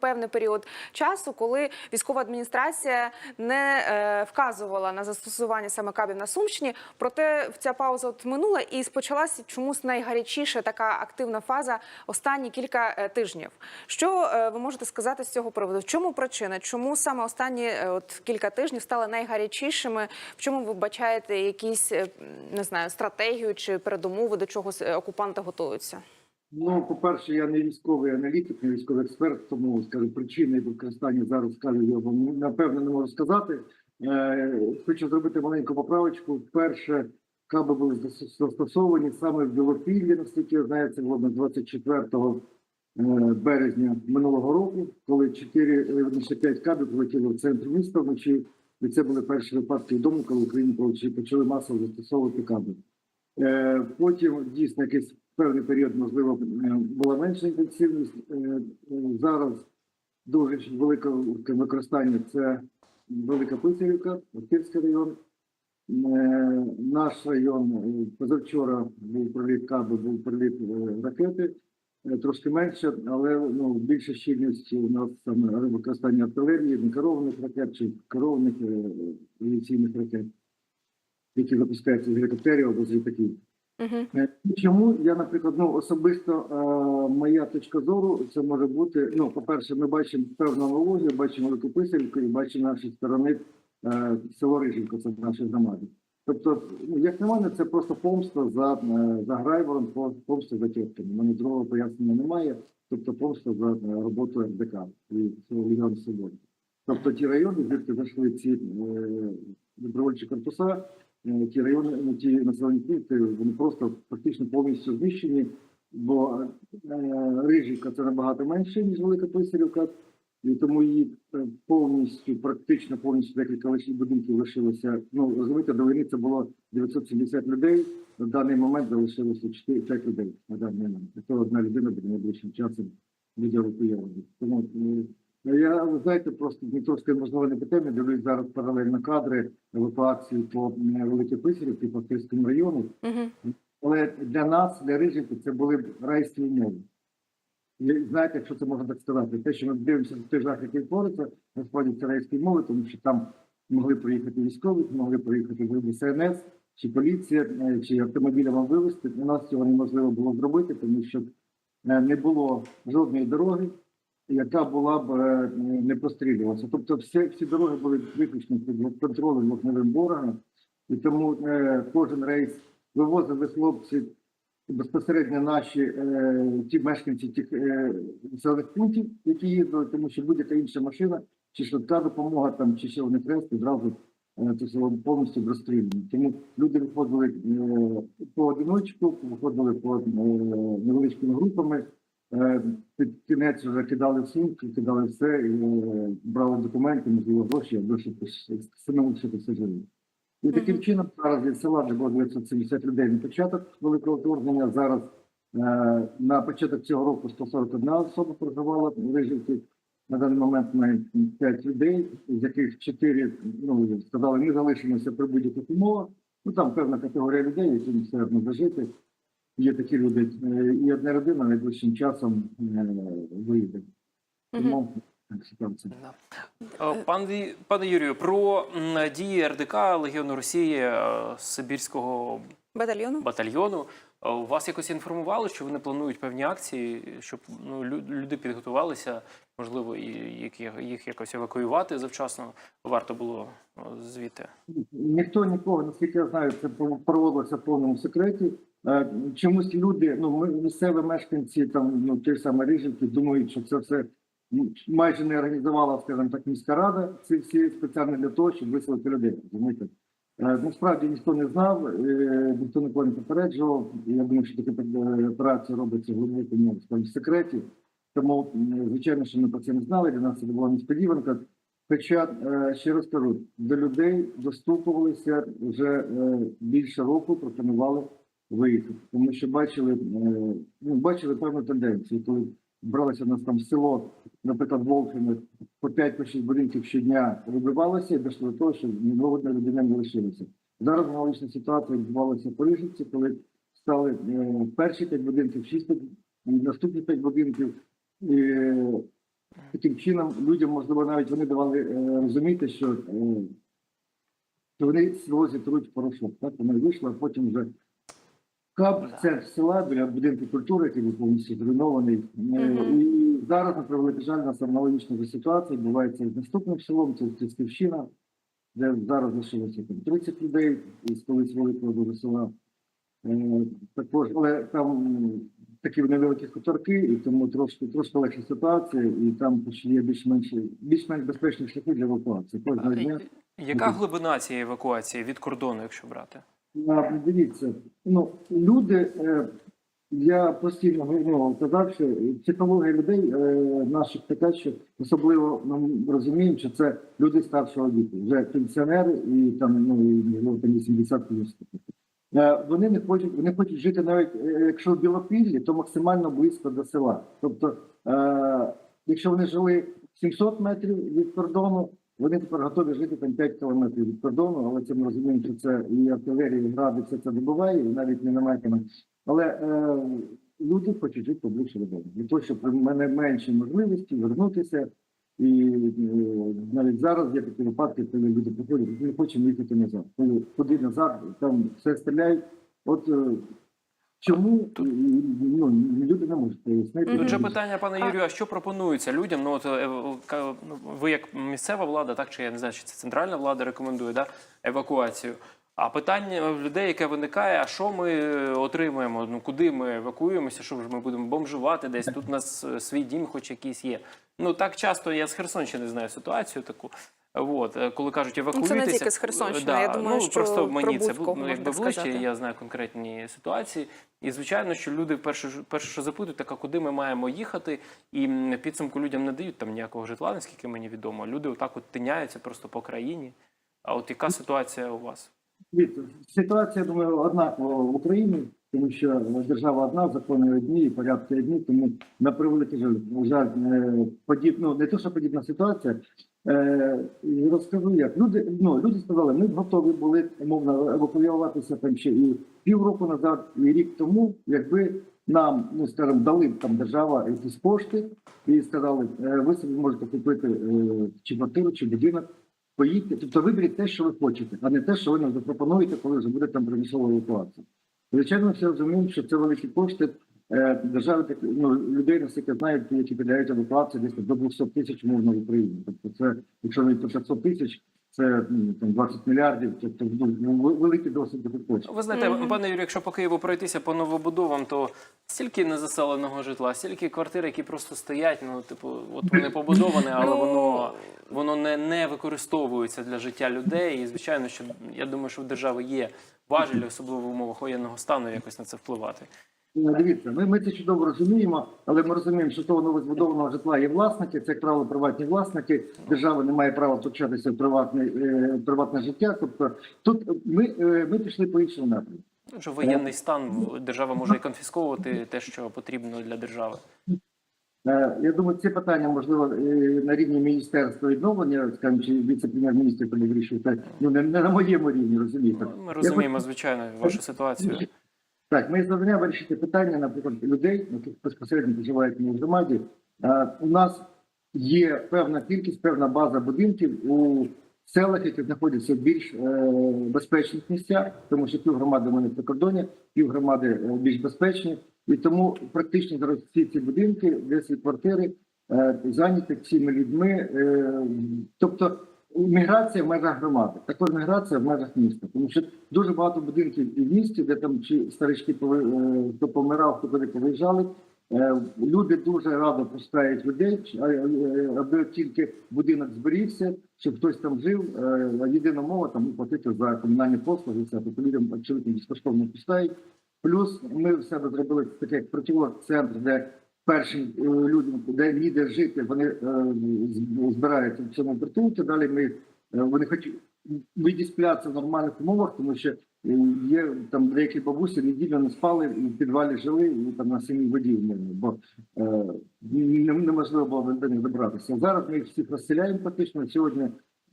певний період часу, коли військова адміністрація не е, вказувала на застосування саме кабів на Сумщині. Проте ця пауза от минула і спочалася чомусь найгарячіша така активна фаза останні кілька е, тижнів. Що е, ви можете сказати з цього приводу? В чому причина? Чому саме останні е, от кілька тижнів стали найгарячішими? В чому ви бачаєте якісь е, не знаю стратегію чи передумови до чогось е, окупанти готуються? Ну, по-перше, я не військовий аналітик, не військовий експерт, тому скажу, причини використання зараз скажу, я вам напевно не можу сказати. Е, хочу зробити маленьку поправочку. Перше, каби були застосовані саме в Білопіллі, наскільки я знаю, це було 24 е, березня минулого року, коли 4, верніше 5 кабів полетіли в центр міста вночі. І це були перші випадки вдома, коли Україні почали масово застосовувати каби. Е, Потім дійсно якийсь певний період, можливо, е, була менша інтенсивність. Е, е, Зараз дуже велике використання це Велика Писарівка, Охтирський район. Наш район позавчора був приліт каби, був приліт ракети. Трошки менше, але ну, більша щільність у нас саме використання артилерії, не керованих ракет чи керованих авіаційних ракет, які запускаються з гелікоптерів або з літаків. Угу. Чому я, наприклад, ну особисто е, моя точка зору, це може бути. Ну, по-перше, ми бачимо певну аналогію, бачимо велику писарівку і бачимо наші сторони е, село Рижівка, це наші громади. Тобто, ну як на мене, це просто помста за, е, за грайвором, помста за тітками. У мене другого пояснення немає. Тобто помста за е, роботу РДК і регіону свободи. Тобто ті райони, звідки зайшли ці е, добровольчі корпуса, ті райони, ну, ті населені пункти, вони просто практично повністю знищені, бо е, Рижівка це набагато менше, ніж Велика Писарівка, і тому її е, повністю, практично повністю декілька будинків лишилося. Ну, розумієте, до війни це було 970 людей, на даний момент залишилося 4-5 людей на даний момент. Це одна людина буде найближчим часом буде евакуйована. Тому е, я, ви знаєте, просто трошки можливо не темі, дивлюсь зараз паралельно кадри евакуації по е, Великій Писарівці, по Київському району. Угу. Але для нас, для Рижівки, це були б райські умови. І знаєте, якщо це можна так сказати, те, що ми дивимося в той жах, який твориться, насправді це райські умови, тому що там могли приїхати військові, могли приїхати СНС, чи поліція, е, чи автомобілем вам вивезти. У нас цього неможливо було зробити, тому що е, не було жодної дороги, яка була б е, не прострілювалася. Тобто всі, всі дороги були виключно під контролем вогневим ворога, і тому е, кожен рейс вивозили хлопці безпосередньо наші е, ті мешканці тих населених пунктів, які їздили, тому що будь-яка інша машина, чи швидка допомога, там чи ще вони хрест, одразу повністю розстріляні. Тому люди виходили поодиночку, виходили по невеличкими групами. Е, під кінець вже кидали сумки, кидали все, і, е, брали документи, можливо, гроші, аби лишити все. І таким чином зараз від села вже було 970 людей на початок великого вторгнення. Зараз е, на початок цього року 141 особа проживала в Рижівці. На даний момент маємо 5 людей, з яких 4, ну, сказали, ми залишимося при будь-яких умовах. Ну там певна категорія людей, яким все одно зажити. Є такі люди. Е, І одна родина найближчим часом е, виїде. Тому. Е, Пан пане Юрію, про дії РДК Легіону Росії Сибірського Батальйону? батальйону. Вас якось інформували, що вони планують певні акції, щоб ну, лю- люди підготувалися, можливо, і їх, їх якось евакуювати завчасно. Варто було звідти. Ніхто нікого, наскільки я знаю, це проводилося в повному секреті. Е, Чомусь люди, ну ми місцеві мешканці, там ну ті ж самі Рижівки, думають, що це все майже не організувала, скажімо так, міська рада. Ці всі спеціально для того, щоб виселити людей. Розумієте? Е, Насправді ніхто не знав, е, ніхто нікого не попереджував. Я думаю, що така е, операція робиться в глибокому скажімо, секреті. Тому, звичайно, що ми про це не знали. Для нас це була несподіванка. Хоча, ще раз кажу, до людей достукувалися вже більше року, пропонували виїхати, тому що бачили, е, ну, бачили певну тенденцію, коли бралося нас там село, наприклад, Волхине, по 5-6 будинків щодня вибивалося і дійшло до того, що ні одної людини не лишилося. Зараз аналогічна ситуація відбувалася в Парижівці, коли стали е, перші 5 будинків, 6 наступні 5 будинків. І, таким чином людям, можливо, навіть вони давали е, розуміти, що, е, що вони свозять труд в порошок. Так вони вийшли, а потім вже кап це села біля будинку культури, який був повністю зруйнований. Мгм. І зараз, на превеликий жаль, нас аналогічна ситуація відбувається з наступним селом, це Тисківщина, де зараз лишилося там 30 людей з колись великого дуже села. Е, Також, але там такі невеликі хуторки, і тому трошки трошки легша ситуація, і там є більш-менш більш-менш безпечні шляхи для евакуації. Кожного дня Яка глибина цієї евакуації від кордону, якщо брати? Дивіться, ну люди, е, я постійно ну, казав, що психологія людей е, наших така, що особливо ми розуміємо, що це люди старшого віку, вже пенсіонери і там ну можливо, там 80 плюс. Е, Вони не хочуть, вони хочуть жити навіть якщо в Білопіллі, то максимально близько до села. Тобто, якщо вони жили 700 метрів від кордону, вони тепер готові жити там 5 кілометрів від кордону, але це ми розуміємо, що це і артилерія, і гради, все це добуває, і навіть не наметами. Але е, люди хочуть жити поближче додому. Для того, щоб в мене менше можливості вернутися. І е, навіть зараз є такі випадки, коли люди приходять, ми хочемо їхати назад. Коли куди назад, там все стріляють. От е, чому ну, не можуть пояснити. Тут же питання, пане Юрію, а що пропонується людям? Ну от е, ну, ви як місцева влада, так чи я не знаю, чи це центральна влада рекомендує да, евакуацію. А питання в людей, яке виникає: а що ми отримуємо? Ну куди ми евакуємося? Що ж ми будемо бомжувати десь? Тут у нас е, свій дім, хоч якийсь є. Ну так часто я з Херсонщини знаю ситуацію таку. От, е, коли кажуть, евакуюйтеся. Ну, тільки з Херсонщини, Да, я думаю, ну, що просто про мені це ну, якби ближче, сказати. я знаю конкретні ситуації. І звичайно, що люди перше, ж- перше, що запитують, так а куди ми маємо їхати, і підсумку людям не дають там ніякого житла, наскільки мені відомо. Люди отак от тиняються просто по країні. А от яка ситуація у вас? Ситуація, думаю, однакова в Україні, тому що держава одна, закони одні, і порядки одні, тому на превеликий жаль, е, подіб, ну, не то, що подібна ситуація. Е, і розкажу як. Люди, ну, люди сказали, ми готові були умовно евакуюватися там ще і півроку назад, і рік тому, якби нам, ну скажімо, дали там держава якісь кошти і сказали, е, ви собі можете купити чи квартиру, чи будинок. Поїдьте, тобто виберіть те, що ви хочете, а не те, що ви нам запропонуєте, коли вже буде там примусова евакуація. Звичайно, всі розуміють, що це великі кошти. Е, Держави так, ну, людей, наскільки знають, які підлягають евакуації десь до 200 тисяч умовно в Україні. Тобто це, якщо навіть по 500 тисяч, це ну, там 20 мільярдів, тобто ну, великі досить кошти. Ви знаєте, Мгм. пане Юрію, якщо по Києву пройтися по новобудовам, то стільки незаселеного житла, стільки квартир, які просто стоять. Ну, типу, от вони побудовані, але Ну, воно воно не, не використовується для життя людей. І звичайно, що я думаю, що в держави є важелі, особливо в умовах воєнного стану, якось на це впливати. Ну, Дивіться, ми, ми це чудово розуміємо, але ми розуміємо, що того новозбудованого житла є власники, це як правило приватні власники. Держава не має права втручатися в приватне, е, приватне життя. Тобто тут ми, е, ми пішли по іншому напрямку. Що воєнний стан держава може і конфісковувати те, що потрібно для держави. Е, Я думаю, ці питання можливо е, на рівні міністерства відновлення, скажімо, чи віце-прем'єр-міністр коли вирішив, це ну не, не на моєму рівні, розумієте. Ну, Ми Я розуміємо, звичайно, вашу ситуацію. Так, ми завдання вирішити питання, наприклад, людей, які безпосередньо проживають в громаді. Е, У нас є певна кількість, певна база будинків у селах, які знаходяться в більш е, безпечних місцях, тому що пів громади в мене при кордоні, пів громади е, більш безпечні. І тому практично зараз всі ці будинки, десь і квартири е, зайняті цими людьми. Тобто міграція в межах громади, також міграція в межах міста, тому що дуже багато будинків і в місті, де там чи старички хто помирав, хто куди повиїжджали. Е, Люди дуже радо пускають людей, е, аби тільки будинок зберігся, щоб хтось там жив. Е, Єдина мова там платити за комунальні послуги, все тобто людям абсолютно безкоштовно пускають. Плюс ми в себе зробили таке як противок центр, де першим людям, де ніде жити, вони збираються в цьому притулку. Далі ми вони хочуть відіспляться в нормальних умовах, тому що є там деякі бабусі неділю не спали в підвалі жили і там на самій воді вмерли, бо е, неможливо було до них добратися. Зараз ми їх всіх розселяємо фактично. Сьогодні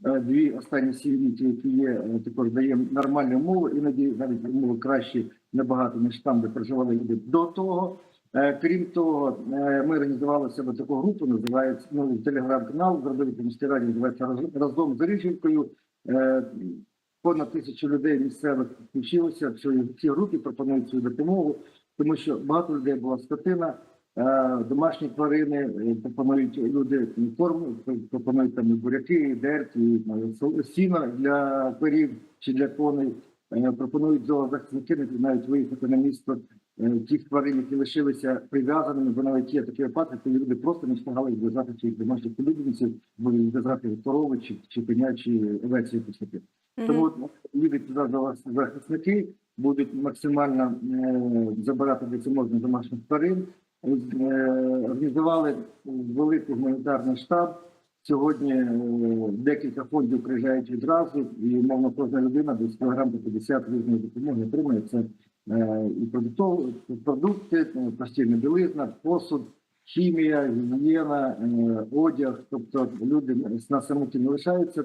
е, дві останні сім'ї, які є, е, також даємо нормальні умови, іноді навіть умови кращі набагато ніж там, де проживали люди до того. Е, Крім того, е, ми організували себе таку групу, називається ну, телеграм-канал, зробили міській раді, називається разом з Рижівкою. Е, Понад тисячу людей місцевих включилося в групі, пропонують свою допомогу, тому що багато людей була скотина, е, домашні тварини, е, пропонують люди корму, пропонують там і буряки, і дерть, і е, сіно для корів чи для коней. Пропонують зоозахисники навіть виїхати на місто тих тварин, які лишилися прив'язаними, бо навіть є такі випадки, коли люди просто не встигали відв'язати своїх домашніх улюбленців, бо відв'язати корови чи, чи коня, чи овець якісь таке. Тому от люди захисники будуть максимально е, забирати де це можна домашніх тварин. Е, Організували великий гуманітарний штаб. Сьогодні е, декілька фондів приїжджають відразу, і мовно кожна людина десь кілограм по 50 різної допомоги отримує. Це е, і продукти, постільна білизна, посуд, хімія, гігієна, е, одяг. Тобто люди на самоті не лишаються.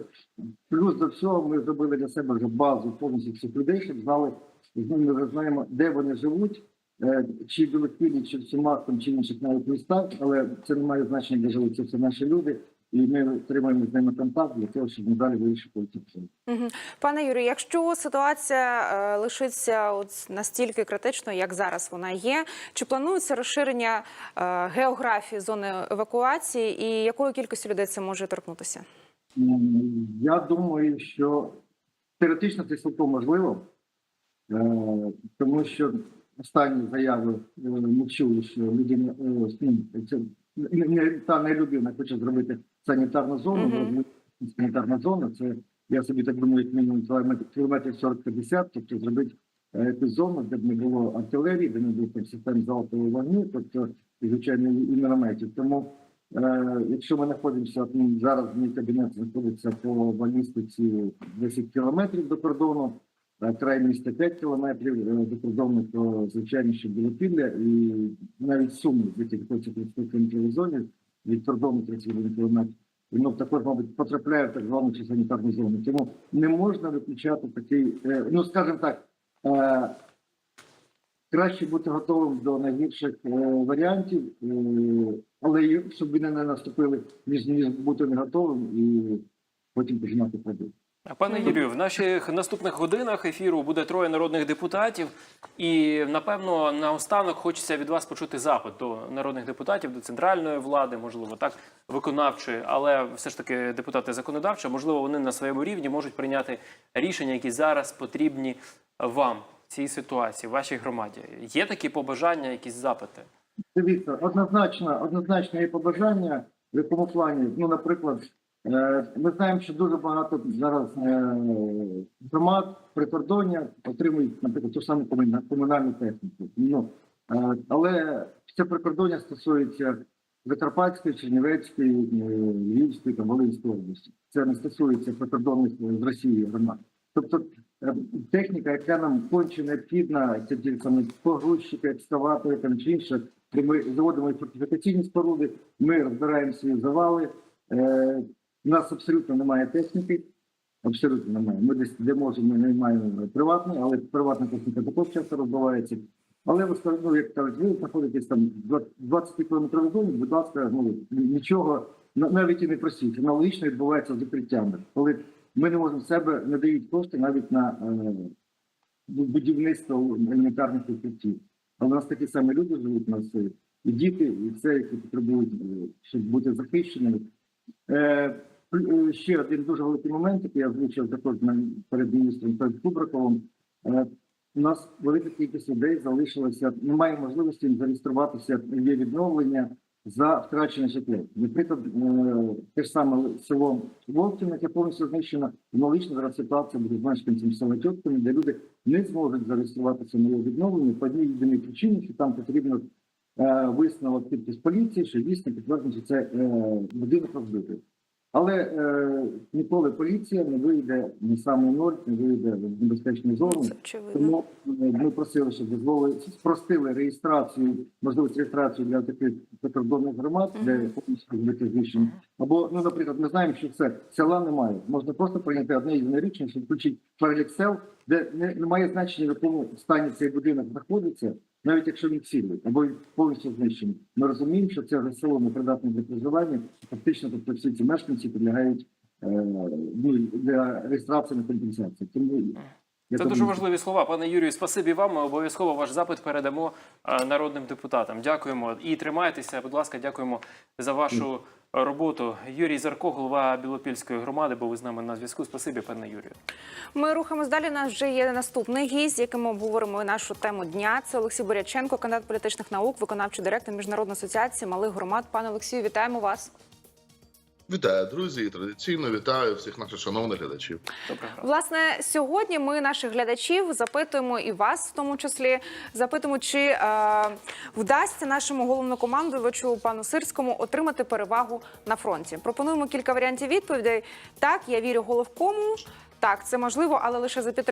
Плюс до всього ми зробили для себе вже базу повністю всіх людей, щоб знали, ми знаємо, де вони живуть, е, чи в Білоквілі, чи в Сумах, чи в інших навіть містах, але це не має значення, де живуть. Це все наші люди, і ми тримаємо з ними контакт для того, щоб надалі вирішити ці. Мгм. Пане Юрію, якщо ситуація е, лишиться от настільки критичною, як зараз вона є, чи планується розширення е, географії зони евакуації, і якої кількості людей це може торкнутися? Я думаю, що теоретично це цілком можливо, е, тому що останні заяви ми чули, що людина е, ну, це та не людина хоче зробити санітарну зону. Мгм. розумієте, Санітарна зона це я собі так думаю, як мінімум кілометр- кілометрів 40-50, тобто зробити е, якусь зону, де б не було артилерії, де не було там систем залпового вогню, тобто і, звичайно і мінометів. Тому Е, Якщо ми знаходимося ну, зараз, мій кабінет знаходиться по балістиці 10 кілометрів до кордону, а край міста 5 кілометрів е, до кордону, то звичайно, що Білопілля і навіть суми, які знаходяться в 30 зоні від кордону 31 кілометр. Воно також, мабуть, потрапляє в так звану чи санітарну зону. Тому не можна виключати такий, е, ну скажімо так, е, краще бути готовим до найгірших е, варіантів, але щоб вони не наступили, ніж, бути не готовим і потім починати продукт. Пане Юрію, в наших наступних годинах ефіру буде троє народних депутатів, і напевно наостанок хочеться від вас почути запит до народних депутатів, до центральної влади, можливо, так виконавчої, але все ж таки депутати законодавчі, можливо, вони на своєму рівні можуть прийняти рішення, які зараз потрібні вам в цій ситуації, в вашій громаді. Є такі побажання, якісь запити? Дивіться, однозначно, однозначно є побажання в якому плані. Ну, наприклад, ми знаємо, що дуже багато зараз е, громад прикордоння отримують, наприклад, ту саму комунальну техніку. Ну, е, але це прикордоння стосується Закарпатської, Чернівецької, е, Львівської та Волинської області. Це не стосується прикордонних з Росією громад. Тобто е, техніка, яка нам конче необхідна, це ті самі погрузчики, екскаватори там чи інше, де ми заводимо фортифікаційні споруди, ми розбираємо свої завали. У нас абсолютно немає техніки. Абсолютно немає. Ми десь де можемо, ми маємо приватну, але приватна техніка також часто розбивається. Але скажете, ну, як кажуть, ви знаходитесь там в 20 кілометровій зоні, будь ласка, ну нічого навіть і не просіть. Аналогічно відбувається з укриттями. Коли ми не можемо себе не дають кошти навіть на е, будівництво елементарних укриттів. Але у нас такі самі люди живуть, у нас і діти, і це, які потребують, е, щоб бути захищеними. Е, ще один дуже великий момент, який я озвучив також перед міністром перед Кубраковим. Е, у нас велика кількість людей залишилося, немає можливості зареєструватися є відновлення за втрачене житло. Наприклад, е, те ж саме село Вовкін, яке повністю знищено, аналогічно зараз ситуація буде з мешканцями села Тьотками, де люди не зможуть зареєструватися на його відновлення по одній єдиній причині, що там потрібно е, висновок кількість поліції, що дійсно підтверджено, що це е, будинок розбитий. Але е, ніколи поліція не вийде ні саме ноль, не вийде в небезпечну зону. Тому е, ми просили, щоб дозволили спростили реєстрацію, можливість реєстрацію для таких прикордонних громад, де повністю збити знищення. Або, ну, наприклад, ми знаємо, що це села немає. Можна просто прийняти одне єдине рішення, щоб включити перелік сел, де не, немає значення, в якому стані цей будинок знаходиться, навіть якщо він цілий або він повністю знищений. Ми розуміємо, що це село непридатне для проживання. Фактично, тобто всі ці мешканці підлягають е, ну, для реєстрації на компенсацію. Тому я Це дуже важливі слова, пане Юрію. Спасибі вам. Ми обов'язково ваш запит передамо е, народним депутатам. Дякуємо і тримайтеся. Будь ласка, дякуємо за вашу роботу. Юрій Зарко, голова Білопільської громади, був із нами на зв'язку. Спасибі, пане Юрію. Ми рухаємось далі. Нас вже є наступний гість, з яким ми обговоримо нашу тему дня. Це Олексій Боряченко, кандидат політичних наук, виконавчий директор міжнародної асоціації малих громад. Пане Олексію, вітаємо вас. Вітаю, друзі! І Традиційно вітаю всіх наших шановних глядачів. Доброго. Власне, сьогодні ми наших глядачів запитуємо і вас, в тому числі, запитуємо, чи е, вдасться нашому головнокомандувачу пану Сирському отримати перевагу на фронті. Пропонуємо кілька варіантів відповідей. Так, я вірю головкому. Так, це можливо, але лише за підтримки